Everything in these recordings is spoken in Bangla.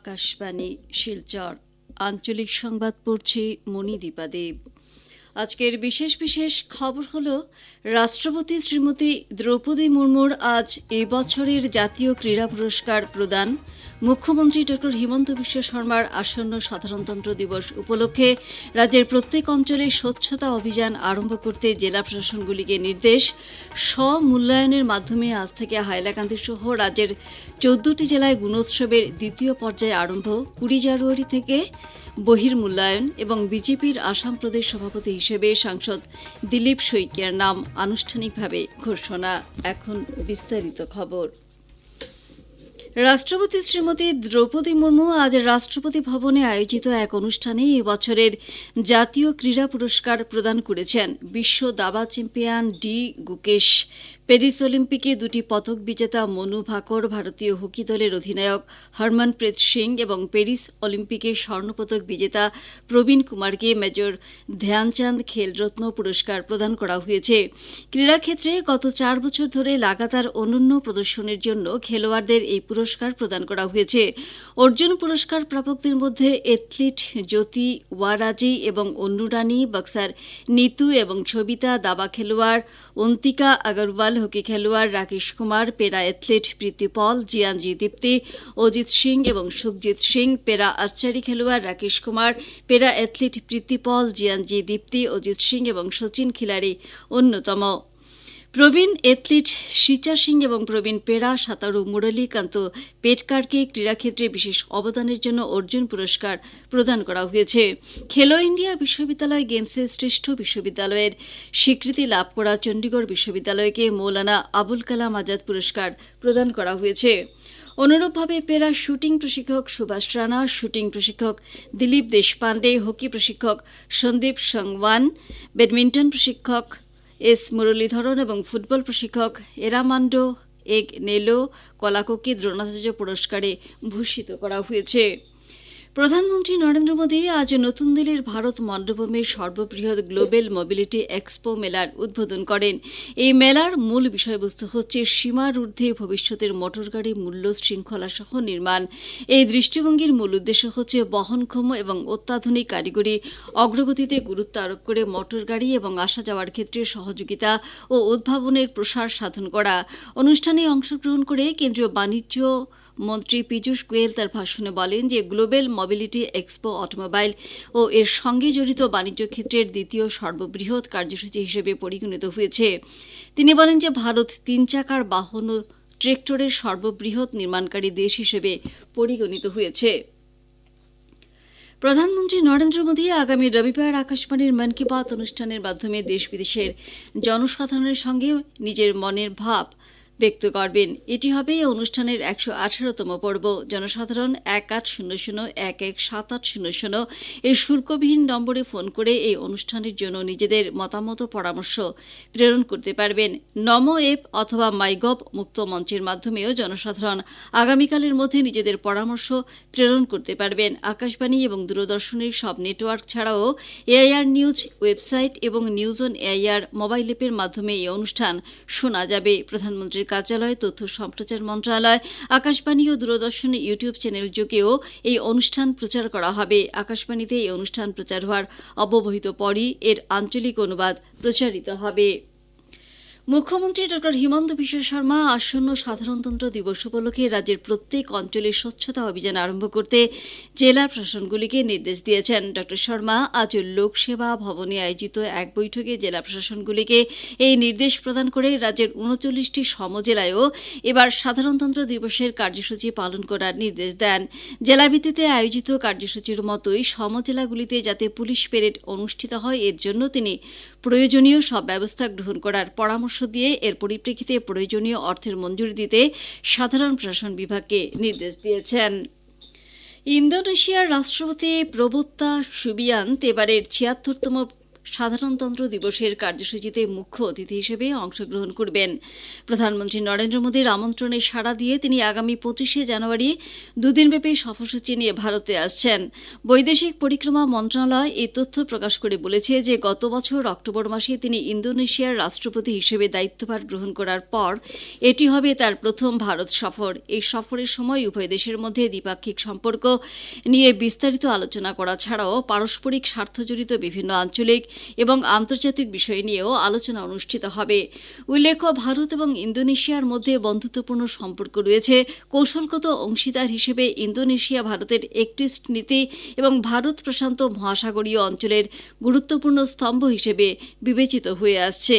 আকাশবাণী, শিলচর। আঞ্চলিক সংবাদ পড়ছি মণিদীপা দেব। আজকের বিশেষ বিশেষ খবর হল, রাষ্ট্রপতি শ্রীমতী দ্রৌপদী মুর্মুর আজ এবছরের বছরের জাতীয় ক্রীড়া পুরস্কার প্রদান। মুখ্যমন্ত্রী ডক্টর হিমন্ত বিশ্ব শর্মার আসন্ন সাধারণতন্ত্র দিবস উপলক্ষে রাজ্যের প্রত্যেক অঞ্চলে স্বচ্ছতা অভিযান আরম্ভ করতে জেলা প্রশাসনগুলিকে নির্দেশ স্বমূল্যায়নের মাধ্যমে আজ থেকে হাইলাকান্দি সহ রাজ্যের চোদ্দটি জেলায় গুণোৎসবের দ্বিতীয় পর্যায়ে আরম্ভ কুড়ি জানুয়ারি থেকে বহির্মূল্যায়ন এবং বিজেপির আসাম প্রদেশ সভাপতি হিসেবে সাংসদ দিলীপ শইকিয়ার নাম আনুষ্ঠানিকভাবে ঘোষণা। এখন বিস্তারিত খবর। রাষ্ট্রপতি শ্রীমতী দ্রৌপদী মুর্মু আজ রাষ্ট্রপতি ভবনে আয়োজিত এক অনুষ্ঠানে এবছরের বছরের জাতীয় ক্রীড়া পুরস্কার প্রদান করেছেন। বিশ্ব দাবা চ্যাম্পিয়ন ডি গুকেশ প্যারিস অলিম্পিকে দুটি পদক বিজেতা মনু ভাকর, ভারতীয় হকি দলের অধিনায়ক হরমনপ্রীত সিং এবং প্যারিস অলিম্পিকে স্বর্ণপদক বিজেতা প্রবীণ কুমারকে মেজর ধ্যানচাঁদ খেলরত্ন পুরস্কার প্রদান করা হয়েছে। ক্রীড়াক্ষেত্রে গত চার বছর ধরে লাগাতার অনন্য প্রদর্শনের জন্য খেলোয়াড়দের এই পুরস্কার প্রদান করা হয়েছে। অর্জুন পুরস্কার প্রাপকদের মধ্যে এথলিট জ্যোতি ওয়ারাজি এবং অনুরানী, বক্সার নিতু এবং ছবিতা দাবা খেলোয়াড়, অন্তিকা আগরওয়াল হকি খেলোয়াড় রাকেশ কুমার, পেরা অ্যাথলিট প্রীতি পল, জিয়ানজি দীপ্তি, অজিত সিং এবং সুখজিৎ সিং, পেরা আর্চারি খেলোয়াড় রাকেশ কুমার, পেরা অ্যাথলিট প্রীতি পল, জিয়ানজি দীপ্তি, অজিত সিং এবং সচিন খিলাড়ি অন্যতম। প্রবীণ এথলিট সিচা সিং এবং প্রবীণ পেরা সাঁতারু মুরলীকান্ত পেটকারকে ক্রীড়াক্ষেত্রে বিশেষ অবদানের জন্য অর্জুন পুরস্কার প্রদান করা হয়েছে। খেলো ইন্ডিয়া বিশ্ববিদ্যালয় গেমসে শ্রেষ্ঠ বিশ্ববিদ্যালয়ের স্বীকৃতি লাভ করা চণ্ডীগড় বিশ্ববিদ্যালয়কে মৌলানা আবুল কালাম আজাদ পুরস্কার প্রদান করা হয়েছে। অনুরূপভাবে পেরা শুটিং প্রশিক্ষক সুভাষ রানা, শুটিং প্রশিক্ষক দিলীপ দেশপান্ডে হকি প্রশিক্ষক সন্দীপ সংওয়ান, ব্যাডমিন্টন প্রশিক্ষক এস মুরলীধরন এবং ফুটবল প্রশিক্ষক এরামান্ডো এগ নেলো কলাকোকে দ্রোণাচার্য পুরস্কারে ভূষিত করা হয়েছে। প্রধানমন্ত্রী নরেন্দ্র মোদী আজ নতুন দিল্লির ভারত মণ্ডপমে সর্ববৃহৎ গ্লোবাল মোবিলিটি এক্সপো মেলার উদ্বোধন করেন। এই মেলার মূল বিষয়বস্তু হচ্ছে সীমার ঊর্ধ্বে ভবিষ্যতের মোটরগাড়ি মূল্য শৃঙ্খলা সহ নির্মাণ। এই দৃষ্টিভঙ্গির মূল উদ্দেশ্য হচ্ছে বহনক্ষম এবং অত্যাধুনিক কারিগরি অগ্রগতিতে গুরুত্ব আরোপ করে মোটরগাড়ি এবং আসা যাওয়ার ক্ষেত্রে সহযোগিতা ও উদ্ভাবনের প্রসার সাধন করা। অনুষ্ঠানে অংশগ্রহণ করে কেন্দ্রীয় বাণিজ্য মন্ত্রী পীযূষ গোয়েল তার ভাষণে বলেন যে গ্লোবাল মোবিলিটি এক্সপো অটোমোবাইল ও এর সঙ্গে জড়িত বাণিজ্য ক্ষেত্রের দ্বিতীয় সর্ববৃহৎ কার্যসূচি হিসেবে পরিগণিত হয়েছে। তিনি বলেন যে ভারত তিন চাকার বাহন ও ট্রেক্টরের সর্ববৃহৎ নির্মাণকারী দেশ হিসেবে পরিগণিত হয়েছে। প্রধানমন্ত্রী নরেন্দ্র মোদী আগামী রবিবার আকাশবাণীর মন কি বাত অনুষ্ঠানের মাধ্যমে দেশ বিদেশের জনসাধারণের সঙ্গে নিজের মনের ভাব ব্যক্ত করবেন। এটি হবে এই অনুষ্ঠানের একশো আঠারোতম পর্ব। জনসাধারণ এক আট শূন্য শূন্য এক এক সাত আট শূন্য শূন্য এই শুল্কবিহীন নম্বরে ফোন করে এই অনুষ্ঠানের জন্য নিজেদের মতামত পরামর্শ প্রেরণ করতে পারবেন। নমো এপ অথবা মাইগভ মুক্ত মঞ্চের মাধ্যমেও জনসাধারণ আগামীকালের মধ্যে নিজেদের পরামর্শ প্রেরণ করতে পারবেন। আকাশবাণী এবং দূরদর্শনের সব নেটওয়ার্ক ছাড়াও এআইআর নিউজ ওয়েবসাইট এবং নিউজ অন এআইআর মোবাইল অ্যাপের মাধ্যমে এই অনুষ্ঠান শোনা যাবে। প্রধানমন্ত্রীর কার্যালয় তথ্য সম্প্রচার মন্ত্রণালয়, আকাশবাণী ও দূরদর্শন ইউটিউব চ্যানেল যোগেও এই অনুষ্ঠান প্রচার করা হবে। আকাশবাণীতে এই অনুষ্ঠান প্রচার হওয়ার অব্যবহিত পরই এর আঞ্চলিক অনুবাদ প্রচারিত হবে। মুখ্যমন্ত্রী ডক্টর হিমন্ত বিশ্ব শর্মা আসন্ন সাধারণতন্ত্র দিবস উপলক্ষে রাজ্যের প্রত্যেক অঞ্চলে স্বচ্ছতা অভিযান আরম্ভ করতে জেলা প্রশাসনগুলিকে নির্দেশ দিয়েছেন। ডক্টর শর্মা আজ লোকসেবা ভবনে আয়োজিত এক বৈঠকে জেলা প্রশাসনগুলিকে এই নির্দেশ প্রদান করে রাজ্যের উনচল্লিশটি সমজেলায়ও এবার সাধারণতন্ত্র দিবসের কার্যসূচি পালন করার নির্দেশ দেন। জেলাভিত্তিতে আয়োজিত কার্যসূচির মতোই সমজেলাগুলিতে যাতে পুলিশ প্যারেড অনুষ্ঠিত হয়, এর জন্য তিনি প্রয়োজনীয় সব ব্যবস্থা গ্রহণ করার পরামর্শ দিয়ে এর পরিপ্রেক্ষিতে প্রয়োজনীয় অর্থের মঞ্জুরি দিতে সাধারণ প্রশাসন বিভাগকে নির্দেশ দিয়েছেন। ইন্দোনেশিয়ার রাষ্ট্রপতি প্রবত্তা সুবিয়ান্ত এবারের ছিয়াত্তরতম সাধারণতন্ত্র দিবসের কার্যসূচিতে মুখ্য অতিথি হিসেবে অংশগ্রহণ করবেন। প্রধানমন্ত্রী নরেন্দ্র মোদীর আমন্ত্রণে সাড়া দিয়ে তিনি আগামী পঁচিশে জানুয়ারি দুদিনব্যাপী সফরসূচি নিয়ে ভারতে আসছেন। বৈদেশিক পরিক্রমা মন্ত্রণালয় এই তথ্য প্রকাশ করে বলেছে যে, গত বছর অক্টোবর মাসে তিনি ইন্দোনেশিয়ার রাষ্ট্রপতি হিসেবে দায়িত্বভার গ্রহণ করার পর এটি হবে তার প্রথম ভারত সফর। এই সফরের সময় উভয় দেশের মধ্যে দ্বিপাক্ষিক সম্পর্ক নিয়ে বিস্তারিত আলোচনা করা ছাড়াও পারস্পরিক স্বার্থজড়িত বিভিন্ন আঞ্চলিক এবং আন্তর্জাতিক বিষয় নিয়েও আলোচনা অনুষ্ঠিত হবে। উল্লেখ্য, ভারত এবং ইন্দোনেশিয়ার মধ্যে বন্ধুত্বপূর্ণ সম্পর্ক রয়েছে। কৌশলগত অংশীদার হিসেবে ইন্দোনেশিয়া ভারতের একটিস্ট নীতি এবং ভারত প্রশান্ত মহাসাগরীয় অঞ্চলের গুরুত্বপূর্ণ স্তম্ভ হিসেবে বিবেচিত হয়ে আসছে।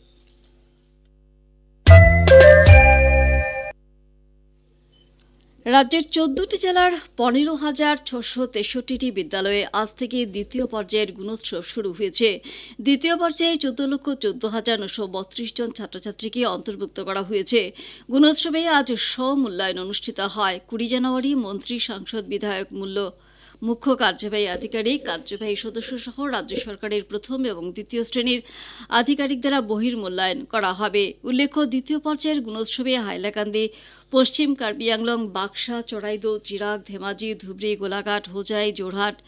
রাজ্যের চোদ্দটি জেলার পনেরো হাজার ছশো তেষট্টিটি বিদ্যালয়ে আজ থেকে দ্বিতীয় পর্যায়ের গুণোৎসব শুরু হয়েছে। দ্বিতীয় পর্যায়ে চোদ্দ লক্ষ চোদ্দ হাজার নশো বত্রিশ জন ছাত্রছাত্রীকে অন্তর্ভুক্ত করা হয়েছে। গুণোৎসবে আজ স্বমূল্যায়ন অনুষ্ঠিত হয়। কুড়ি জানুয়ারি মন্ত্রী সাংসদ বিধায়ক মূল্য, মুখ্য কার্যবাহী আধিকারিক, কার্যবাহী সদস্য সহ রাজ্য সরকারের প্রথম এবং দ্বিতীয় শ্রেণির আধিকারিক দ্বারা বহির্মূল্যায়ন করা হবে। উল্লেখ্য, দ্বিতীয় পর্যায়ের গুণোৎসবে হাইলাকান্দি পশ্চিম কার্বি আংলং বাক্সা চড়াইদো চিরাগ, ধেমাজি, ধুবড়ি, গোলাঘাট, হোজাই জোরহাট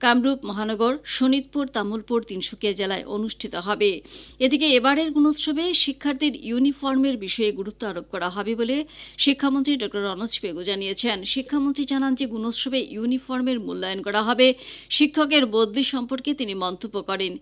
কামরূপ, মহানগর শোনিতপুর তামুলপুর তিনসুকিয়া জেলায় অনুষ্ঠিত হবে। এদিকে এবারের গুণোৎসবে শিক্ষার্থীর ইউনিফর্মের বিষয়ে গুরুত্ব আরোপ করা হবে বলে শিক্ষামন্ত্রী ড. রনজ পেগু জানিয়েছেন। শিক্ষামন্ত্রী জানান যে গুণোৎসবে ইউনিফর্মের মূল্যায়ন করা হবে। শিক্ষকের বদলি সম্পর্কে তিনি মন্তব্য করেন।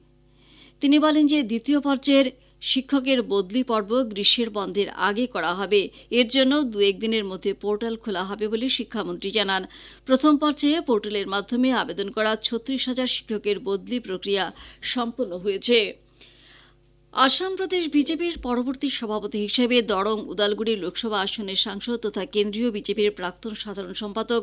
তিনি বলেন যে দ্বিতীয় পর্যায়ের শিক্ষকের বদলি পর্ব গ্রীষ্মের বন্ধের আগে করা হবে। এর জন্য দু, একদিনের মধ্যে পোর্টাল খোলা হবে বলে শিক্ষামন্ত্রী জানান। প্রথম পর্যায়ে পোর্টালের মাধ্যমে আবেদন করা ছত্রিশ হাজার শিক্ষকের বদলি প্রক্রিয়া সম্পন্ন হয়েছে। আসাম প্রদেশ বিজেপির পরবর্তী সভাপতি হিসেবে দরং উদালগুড়ি লোকসভা আসনের সাংসদ তথা কেন্দ্রীয় বিজেপির প্রাক্তন সাধারণ সম্পাদক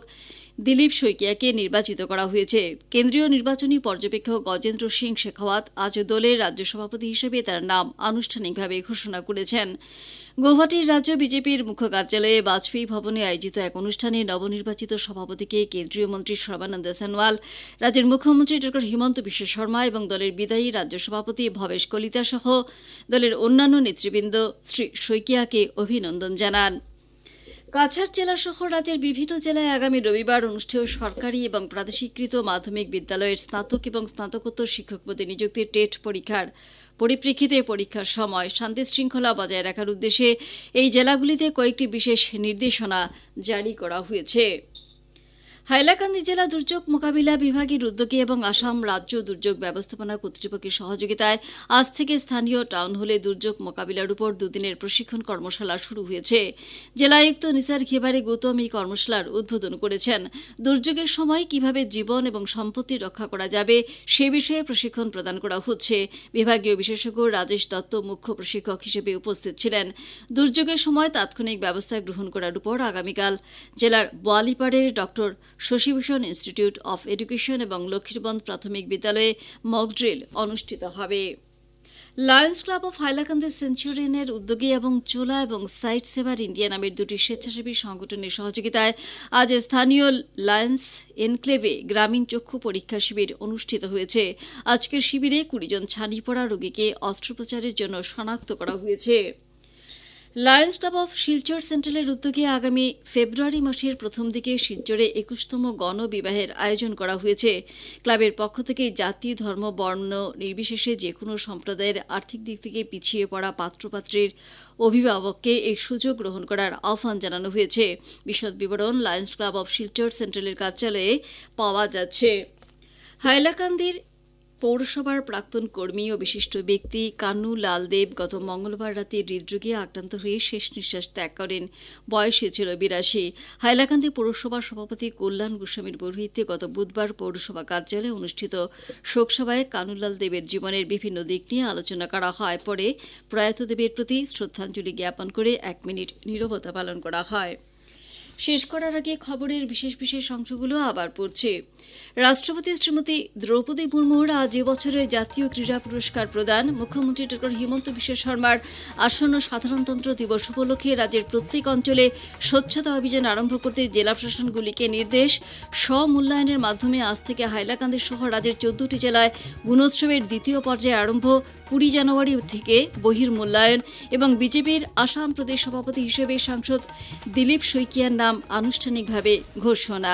দিলীপ শইকিয়াকে নির্বাচিত করা হয়েছে। কেন্দ্রীয় নির্বাচনী পর্যবেক্ষক গজেন্দ্র সিং শেখাওয়াত আজ দলের রাজ্য সভাপতি হিসেবে তার নাম আনুষ্ঠানিকভাবে ঘোষণা করেছেন। গৌহাটির রাজ্য বিজেপির মুখ্য কার্যালয়ে বাজপেয়ী ভবনে আয়োজিত এক অনুষ্ঠানে নবনির্বাচিত সভাপতিকে কেন্দ্রীয় মন্ত্রী সর্বানন্দ সোনোয়াল রাজ্যের মুখ্যমন্ত্রী ড হিমন্ত বিশ্ব শর্মা এবং দলের বিদায়ী রাজ্য সভাপতি ভবেশ কলিতা সহ দলের অন্যান্য নেতৃবৃন্দ শ্রী শইকিয়াকে অভিনন্দন জানান। কাছাড় জেলা সহ রাজ্যের বিভিন্ন জেলায় আগামী রবিবার অনুষ্ঠেয় সরকারি এবং প্রাদেশিকৃত মাধ্যমিক বিদ্যালয়ের স্নাতক এবং স্নাতকোত্তর শিক্ষক পদে নিযুক্তির টেট পরীক্ষার পরিপ্রেক্ষিতে পরীক্ষার সময় শান্তি শৃঙ্খলা বজায় রাখার উদ্দেশ্যে এই জেলাগুলিতে কয়েকটি বিশেষ নির্দেশনা জারি করা হয়েছে। হাইলাকান্দি জেলা দুর্যোগ মোকাবিলা বিভাগের উদ্যোগে এবং আসাম রাজ্য দুর্যোগ ব্যবস্থাপনা কর্তৃপক্ষের সহযোগিতায় আজ থেকে স্থানীয় টাউন হলে দুর্যোগ মোকাবিলার উপর দুদিনের প্রশিক্ষণ কর্মশালা শুরু হয়েছে। জেলা আয়ুক্ত নিসার খেবারে গৌতম এই কর্মশালার উদ্বোধন করেছেন। দুর্যোগের সময় কীভাবে জীবন এবং সম্পত্তি রক্ষা করা যাবে সে বিষয়ে প্রশিক্ষণ প্রদান করা হচ্ছে। বিভাগীয় বিশেষজ্ঞ রাজেশ দত্ত মুখ্য প্রশিক্ষক হিসেবে উপস্থিত ছিলেন। দুর্যোগের সময় তাৎক্ষণিক ব্যবস্থা গ্রহণ করার উপর আগামীকাল জেলার বোয়ালিপাড়ের doctor Shashibhushan institute of education এবং লক্ষ্মীরবন্ধ প্রাথমিক বিদ্যালয়ে মক ড্রিল অনুষ্ঠিত হবে। লায়ন্স ক্লাব অফ হাইলাকান্দি সেঞ্চুরিয়ানের উদ্যোগে এবং চোলা এবং সাইট সেভার ইন্ডিয়া নামের দুটি স্বেচ্ছাসেবী সংগঠনের সহযোগিতায় আজ স্থানীয় লায়ন্স এনক্লেভে গ্রামীণ চক্ষু পরীক্ষা শিবির অনুষ্ঠিত হয়েছে। আজকের শিবিরে কুড়ি জন ছানি পড়া রোগীকে অস্ত্রোপচারের জন্য শনাক্ত করা হয়েছে। লায়ন্স ক্লাব অফ শিলচর সেন্ট্রালের উদ্যোগে আগামী ফেব্রুয়ারি মাসের প্রথম দিকে শিলচরে একুশতম গণবিবাহের আয়োজন করা হয়েছে। ক্লাবের পক্ষ থেকে জাতি, ধর্ম, বর্ণ নির্বিশেষে যে কোনো সম্প্রদায়ের আর্থিক দিক থেকে পিছিয়ে পড়া পাত্রপাত্রীর অভিভাবককে এই সুযোগ গ্রহণ করার আহ্বান জানানো হয়েছে। বিশদ বিবরণ লায়ন্স ক্লাব অফ শিলচর সেন্ট্রালের কার্যালয়ে পাওয়া যাচ্ছে। হাইলাকান্দির পৌরসভার প্রাক্তন কর্মী ও বিশিষ্ট ব্যক্তি কান্নু লালদেব গত মঙ্গলবার রাতে হৃদরোগে আক্রান্ত হয়ে শেষ নিঃশ্বাস ত্যাগ করেন। বয়সে ছিল বিরাশি। হাইলাকান্দি পৌরসভার সভাপতি কল্যাণ গোস্বামীর পৌরোহিত্যে গত বুধবার পৌরসভা কার্যালয়ে অনুষ্ঠিত শোকসভায় কানুলাল দেবের জীবনের বিভিন্ন দিক নিয়ে আলোচনা করা হয়। পরে প্রয়াত দেবের প্রতি শ্রদ্ধাঞ্জলি জ্ঞাপন করে এক মিনিট নীরবতা পালন করা হয়। শেষ করার আগে খবরের বিশেষ বিশেষ অংশগুলো আবার পড়ছে। রাষ্ট্রপতি শ্রীমতী দ্রৌপদী মুর্মুর আজ এবছরের জাতীয় ক্রীড়া পুরস্কার প্রদান। মুখ্যমন্ত্রী ডক্টর হিমন্ত বিশ্ব শর্মার আসন্ন সাধারণতন্ত্র দিবস উপলক্ষে রাজ্যের প্রত্যেক অঞ্চলে স্বচ্ছতা অভিযান আরম্ভ করতে জেলা প্রশাসনগুলিকে নির্দেশ। স্বমূল্যায়নের মাধ্যমে আজ থেকে হাইলাকান্দি সহ রাজ্যের চোদ্দটি জেলায় গুণোৎসবের দ্বিতীয় পর্যায়ে আরম্ভ। কুড়ি জানুয়ারি থেকে বহির্মূল্যায়ন এবং বিজেপির আসাম প্রদেশ সভাপতি হিসেবে সাংসদ দিলীপ শইকিয়ার নাম আনুষ্ঠানিকভাবে ঘোষণা।